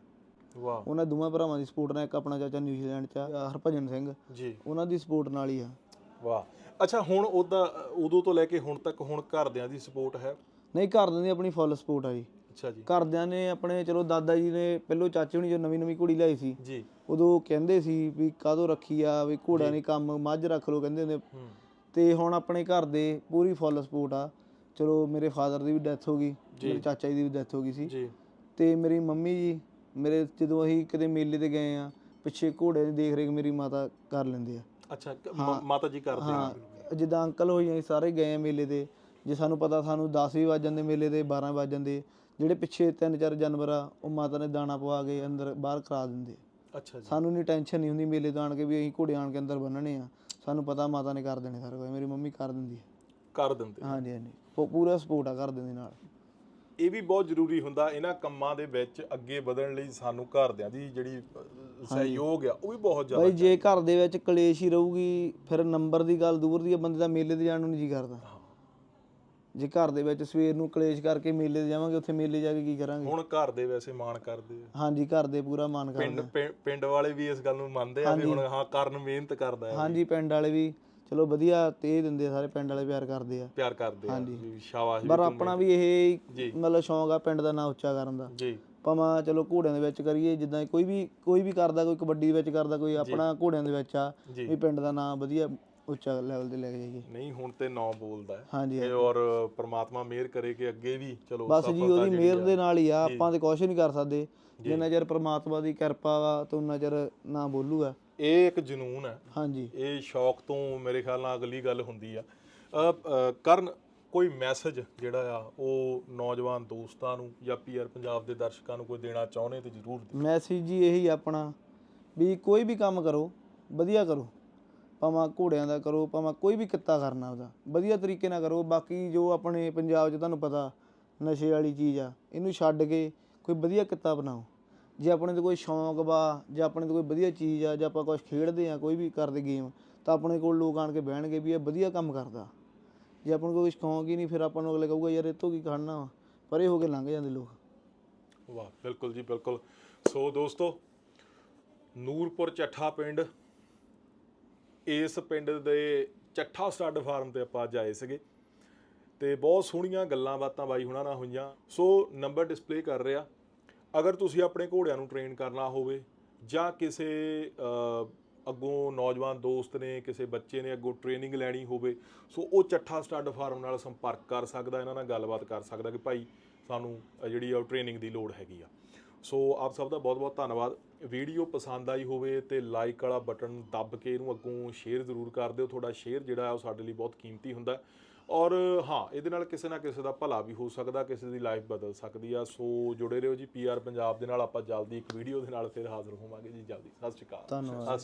ਵਾਹ। ਉਹਨਾਂ ਦੋਵਾਂ ਭਰਾਵਾਂ ਦੀ ਸਪੋਰਟ ਨਾਲ ਇੱਕ ਆਪਣਾ ਚਾਚਾ ਨਿਊਜ਼ੀਲੈਂਡ 'ਚ ਆ ਹਰਭਜਨ ਸਿੰਘ। ਜੀ। ਉਹਨਾਂ ਦੀ ਸਪੋਰਟ ਨਾਲ ਹੀ ਆ। ਵਾਹ। ਅੱਛਾ ਹੁਣ ਉਹਦਾ ਉਦੋਂ ਤੋਂ ਲੈ ਕੇ ਹੁਣ ਤੱਕ ਹੁਣ ਘਰਦਿਆਂ ਦੀ ਸਪੋਰਟ ਹੈ? ਨਹੀਂ ਘਰਦਿਆਂ ਦੀ ਆਪਣੀ ਫੁੱਲ ਸਪੋਰਟ ਆ ਜੀ। ਅੱਛਾ ਜੀ। ਘਰਦਿਆਂ ਨੇ ਆਪਣੇ ਚਲੋ ਦਾਦਾ ਜੀ ਨੇ ਪਹਿਲੋਂ ਚਾਚੇ ਹੁਣੀ ਜੋ ਨਵੀਂ ਨਵੀਂ ਘੋੜੀ ਲਿਆਈ ਸੀ ਜੀ। ਉਦੋਂ ਕਹਿੰਦੇ ਸੀ ਵੀ ਕਾਹਦੋਂ ਰੱਖੀ ਆ ਵੀ ਘੋੜਾ ਨਹੀਂ ਕੰਮ ਮੱਝ ਰੱਖ ਲਓ ਕਹਿੰਦੇ ਹੁੰਦੇ ਤੇ ਹੁਣ ਆਪਣੇ ਘਰ ਦੇ ਪੂਰੀ ਫੁੱਲ ਸਪੋਰਟ ਆ। ਚਲੋ ਮੇਰੇ ਫਾਦਰ ਦੀ ਵੀ ਡੈਥ ਹੋ ਗਈ ਮੇਰੇ ਚਾਚਾ ਜੀ ਦੀ ਵੀ ਡੈਥ ਹੋ ਗਈ ਸੀ। ਜੀ। ਤੇ ਮੇਰੀ ਮੰਮੀ ਜੀ ਮੇਰੇ ਜਦੋਂ ਅਸੀਂ ਕਿਤੇ ਮੇਲੇ ਤੇ ਗਏ ਆ ਪਿੱਛੇ ਘੋੜੇ ਦੀ ਦੇਖ ਰੇਖ ਮੇਰੀ ਮਾਤਾ ਕਰ ਲੈਂਦੇ ਆ। ਅੱਛਾ ਕ- ਮ- ਮਾਤਾ ਜੀ ਕਰਦੇ ਨੇ ਹਾਂ ਜਿੱਦਾਂ ਅੰਕਲ ਹੋਈ ਅਸੀਂ ਸਾਰੇ ਗਏ ਆ ਮੇਲੇ ਤੇ ਜੇ ਸਾਨੂੰ ਪਤਾ ਸਾਨੂੰ 10 ਵੀ ਵੱਜ ਜਾਂਦੇ ਮੇਲੇ ਤੇ 12 ਵੱਜ ਜਾਂਦੇ। ਜਿਹੜੇ ਪਿੱਛੇ ਤਿੰਨ ਚਾਰ ਜਾਨਵਰ ਆ ਉਹ ਮਾਤਾ ਨੇ ਦਾਣਾ ਪਵਾ ਕੇ ਅੰਦਰ ਬਾਹਰ ਕਰਾ ਦਿੰਦੇ। ਅੱਛਾ ਜੀ। ਸਾਨੂੰ ਨਹੀਂ ਟੈਨਸ਼ਨ ਨਹੀਂ ਹੁੰਦੀ ਮੇਲੇ ਤੋਂ ਆਣ ਕੇ ਵੀ ਅਸੀਂ ਘੋੜੇ ਆਣ ਕੇ ਅੰਦਰ ਬੰਨਣੇ ਆ। ਸਾਨੂੰ ਪਤਾ ਮਾਤਾ ਨੇ ਕਰ ਦੇਣੇ ਸਾਰਾ ਕੁਝ ਮੇਰੀ ਮੰਮੀ ਕਰ ਦਿੰਦੀ ਹੈ। ਕਰ ਦਿੰਦੇ ਹਾਂਜੀ ਹਾਂਜੀ। ਪੂ- ਪੂਰਾ ਸਪੋਰਟ ਆ ਕਰ ਦਿੰਦੇ ਨਾਲ। ਇਹ ਵੀ ਬਹੁਤ ਜ਼ਰੂਰੀ ਹੁੰਦਾ ਇਹਨਾਂ ਕੰਮਾਂ ਦੇ ਵਿੱਚ ਅੱਗੇ ਵਧਣ ਲਈ ਸਾਨੂੰ ਘਰਦਿਆਂ ਦੀ ਜਿਹੜੀ ਸਹਿਯੋਗ ਆ ਉਹ ਵੀ ਬਹੁਤ ਜ਼ਿਆਦਾ ਬਾਈ ਜੇ ਘਰ ਦੇ ਵਿੱਚ ਕਲੇਸ਼ ਹੀ ਰਹੂਗੀ ਫਿਰ ਨੰਬਰ ਦੀ ਗੱਲ ਦੂਰ ਦੀ ਆ ਬੰਦੇ ਦਾ ਮੇਲੇ ਤੇ ਜਾਣ ਨੂੰ ਨਹੀਂ ਜੀ ਕਰਦਾ। ਜੇ ਘਰ ਦੇ ਵਿੱਚ ਸਵੇਰ ਨੂੰ ਕਲੇਸ਼ ਕਰਕੇ ਮੇਲੇ ਤੇ ਜਾਵਾਂਗੇ ਉੱਥੇ ਮੇਲੇ ਜਾ ਕੇ ਕੀ ਕਰਾਂਗੇ? ਹੁਣ ਘਰ ਦੇ ਵੈਸੇ ਮਾਣ ਕਰਦੇ ਆ। ਹਾਂਜੀ ਘਰ ਦੇ ਪੂਰਾ ਪਿੰਡ ਕਰਦੇ ਪਿੰ- ਪਿੰਡ ਵਾਲੇ ਵੀ ਇਸ ਗੱਲ ਨੂੰ ਮੰਨਦੇ ਆ ਵੀ ਹੁਣ ਹਾਂ ਕਰਨ ਮਿਹਨਤ ਕਰਦਾ ਹੈ। ਹਾਂਜੀ ਪਿੰਡ ਵਾਲੇ ਵੀ ਚਲੋ ਵਧੀਆ ਤੇ ਇਹ ਦਿੰਦੇ ਆ ਸਾਰੇ ਪਿੰਡ ਵਾਲੇ ਪਿਆਰ ਕਰਦੇ ਆ। ਪਿਆਰ ਕਰਦੇ ਆ ਵੀ ਸ਼ਾਬਾਸ਼ ਪਰ ਆਪਣਾ ਵੀ ਇਹ। ਮਤਲਬ ਸ਼ੌਂਕ ਆ ਪਿੰਡ ਦਾ ਨਾਂ ਉੱਚਾ ਕਰਨ ਦਾ। ਜੀ। ਭਾਵੇਂ ਚਲੋ ਘੋੜਿਆਂ ਦੇ ਵਿੱਚ ਕਰੀਏ ਜਿੱਦਾਂ ਕੋਈ ਵੀ ਕੋਈ ਵੀ ਕਰਦਾ ਕੋਈ ਕਬੱਡੀ ਦੇ ਵਿੱਚ ਕਰਦਾ ਕੋਈ ਆਪਣਾ ਘੋੜਿਆਂ ਦੇ ਵਿੱਚ ਆ ਜੀ। ਵੀ ਪਿੰਡ ਦਾ ਨਾਂ ਵਧੀਆ ਉੱਚਾ ਲੈਵਲ ਤੇ ਲੈ ਕੇ ਜਾਈਏ। ਨਹੀਂ ਹੁਣ ਤੇ ਨਾਂ ਬੋਲਦਾ ਹੈ। ਹਾਂਜੀ ਤੇ ਔਰ ਪ੍ਰਮਾਤਮਾ ਮਿਹਰ ਕਰੇ ਕਿ ਅੱਗੇ ਵੀ ਚਲੋ ਬਸ ਜੀ ਸਫਲਤਾ ਉਹਦੀ ਜਿਹੜੀ ਮਿਹਰ। ਦੇ ਨਾਲ ਹੀ ਆ ਆਪਾਂ ਤੇ ਕੁਝ ਨਹੀਂ ਕਰ ਸਕਦੇ। ਜਿੰਨਾ ਚਿਰ ਪ੍ਰਮਾਤਮਾ ਦੀ ਕਿਰਪਾ ਵਾ ਤੇ ਉਹਨਾਂ ਚਿਰ ਨਾ ਬੋਲੂਗਾ। ਇਹ ਇੱਕ ਜਨੂਨ ਹੈ। ਹਾਂਜੀ। ਇਹ ਸ਼ੌਕ ਤੋਂ ਮੇਰੇ ਖਿਆਲ ਨਾਲ ਅਗਲੀ ਗੱਲ ਹੁੰਦੀ ਆ। ਕਰਨ ਕੋਈ ਮੈਸੇਜ ਜਿਹੜਾ ਆ ਉਹ ਨੌਜਵਾਨ ਦੋਸਤਾਂ ਨੂੰ ਜਾਂ ਪੀਆਰ ਪੰਜਾਬ ਦੇ ਦਰਸ਼ਕਾਂ ਨੂੰ ਕੋਈ ਦੇਣਾ ਚਾਹੁੰਦੇ ਤੇ ਜ਼ਰੂਰ ਦਿਓ ਮੈਸੇਜ ਜੀ ਇਹੀ ਆਪਣਾ ਵੀ ਕੋਈ ਵੀ ਕੰਮ ਕਰੋ ਵਧੀਆ ਕਰੋ। ਭਾਵੇਂ ਘੋੜਿਆਂ ਦਾ ਕਰੋ ਭਾਵੇਂ ਕੋਈ ਵੀ ਕਿੱਤਾ ਕਰਨਾ ਉਹਦਾ ਵਧੀਆ ਤਰੀਕੇ ਨਾਲ ਕਰੋ। ਬਾਕੀ ਜੋ ਆਪਣੇ ਪੰਜਾਬ 'ਚ ਤੁਹਾਨੂੰ ਪਤਾ ਨਸ਼ੇ ਵਾਲੀ ਚੀਜ਼ ਆ ਇਹਨੂੰ ਛੱਡ ਕੇ ਕੋਈ ਵਧੀਆ ਕਿੱਤਾ ਬਣਾਓ। ਜੇ ਆਪਣੇ ਤੇ ਕੋਈ ਸ਼ੌਂਕ ਵਾ, ਜਾਂ ਆਪਣੇ ਤੇ ਕੋਈ ਵਧੀਆ ਚੀਜ਼ ਆ, ਜਾਂ ਆਪਾਂ ਕੁਝ ਖੇਡਦੇ ਆ, ਕੋਈ ਵੀ ਕਰਦੇ ਗੇਮ ਤਾਂ ਆਪਣੇ ਕੋਲ ਲੋਕ ਆਣ ਕੇ ਬਹਿਣਗੇ ਵੀ ਇਹ ਵਧੀਆ ਕੰਮ ਕਰਦਾ। ਜੇ ਆਪਾਂ ਨੂੰ ਕੋਈ ਸ਼ੌਂਕ ਹੀ ਨਹੀਂ, ਫਿਰ ਆਪਾਂ ਨੂੰ ਅਗਲੇ ਕਹੂਗਾ, ਯਾਰ ਇਹ ਤੋਂ ਕੀ ਖੜਨਾ ਵਾ? ਪਰੇ ਹੋ ਕੇ ਲੰਘ ਜਾਂਦੇ ਲੋਕ। ਵਾਹ, ਬਿਲਕੁਲ ਜੀ, ਬਿਲਕੁਲ। ਸੋ ਦੋਸਤੋ, ਨੂਰਪੁਰ ਚੱਠਾ ਪਿੰਡ, ਇਸ ਪਿੰਡ ਦੇ ਚੱਠਾ ਸਟੱਡ ਫਾਰਮ ਤੇ ਆਪਾਂ ਅੱਜ ਆਏ ਸੀਗੇ। ਤੇ ਬਹੁਤ ਸੋਹਣੀਆਂ ਗੱਲਾਂ ਬਾਤਾਂ ਬਾਈ ਹੁਣਾਂ ਨਾਲ ਹੋਈਆਂ। ਸੋ ਨੰਬਰ ਡਿਸਪਲੇ ਕਰ ਰਿਹਾ। ਅਗਰ ਤੁਸੀਂ ਆਪਣੇ ਘੋੜਿਆਂ ਨੂੰ ਟ੍ਰੇਨ ਕਰਨਾ ਹੋਵੇ ਜਾਂ ਕਿਸੇ ਅੱਗੋਂ ਨੌਜਵਾਨ ਦੋਸਤ ਨੇ, ਕਿਸੇ ਬੱਚੇ ਨੇ ਅੱਗੋਂ ਟ੍ਰੇਨਿੰਗ ਲੈਣੀ ਹੋਵੇ, ਸੋ ਉਹ ਚੱਠਾ ਸਟੱਡ ਫਾਰਮ ਨਾਲ ਸੰਪਰਕ ਕਰ ਸਕਦਾ, ਇਹਨਾਂ ਨਾਲ ਗੱਲਬਾਤ ਕਰ ਸਕਦਾ ਕਿ ਭਾਈ ਸਾਨੂੰ ਜਿਹੜੀ ਆ ਉਹ ਟ੍ਰੇਨਿੰਗ ਦੀ ਲੋੜ ਹੈਗੀ ਆ। ਸੋ ਆਪ ਸਭ ਦਾ ਬਹੁਤ ਬਹੁਤ ਧੰਨਵਾਦ। ਵੀਡੀਓ ਪਸੰਦ ਆਈ ਹੋਵੇ ਤੇ ਲਾਈਕ ਵਾਲਾ ਬਟਨ ਦੱਬ ਕੇ ਇਹਨੂੰ ਅੱਗੋਂ ਸ਼ੇਅਰ ਜ਼ਰੂਰ ਕਰ ਦਿਓ। ਤੁਹਾਡਾ ਸ਼ੇਅਰ ਜਿਹੜਾ ਆ ਉਹ ਸਾਡੇ ਲਈ ਬਹੁਤ ਕੀਮਤੀ ਹੁੰਦਾ। ਔਰ ਹਾਂ ਇਹਦੇ ਨਾਲ ਕਿਸੇ ਨਾ ਕਿਸੇ ਦਾ ਭਲਾ ਵੀ ਹੋ ਸਕਦਾ ਕਿਸੇ ਦੀ ਲਾਈਫ ਬਦਲ ਸਕਦੀ ਆ। ਸੋ ਜੁੜੇ ਰਹੋ ਜੀ ਪੀਆਰ ਪੰਜਾਬ ਦੇ ਨਾਲ ਆਪਾਂ ਜਲਦੀ ਇੱਕ ਵੀਡੀਓ ਦੇ ਨਾਲ ਫਿਰ ਹਾਜ਼ਰ ਹੋਵਾਂਗੇ ਜੀ ਜਲਦੀ। ਸਤਿ ਸ਼੍ਰੀ ਅਕਾਲ। ਧੰਨਵਾਦ।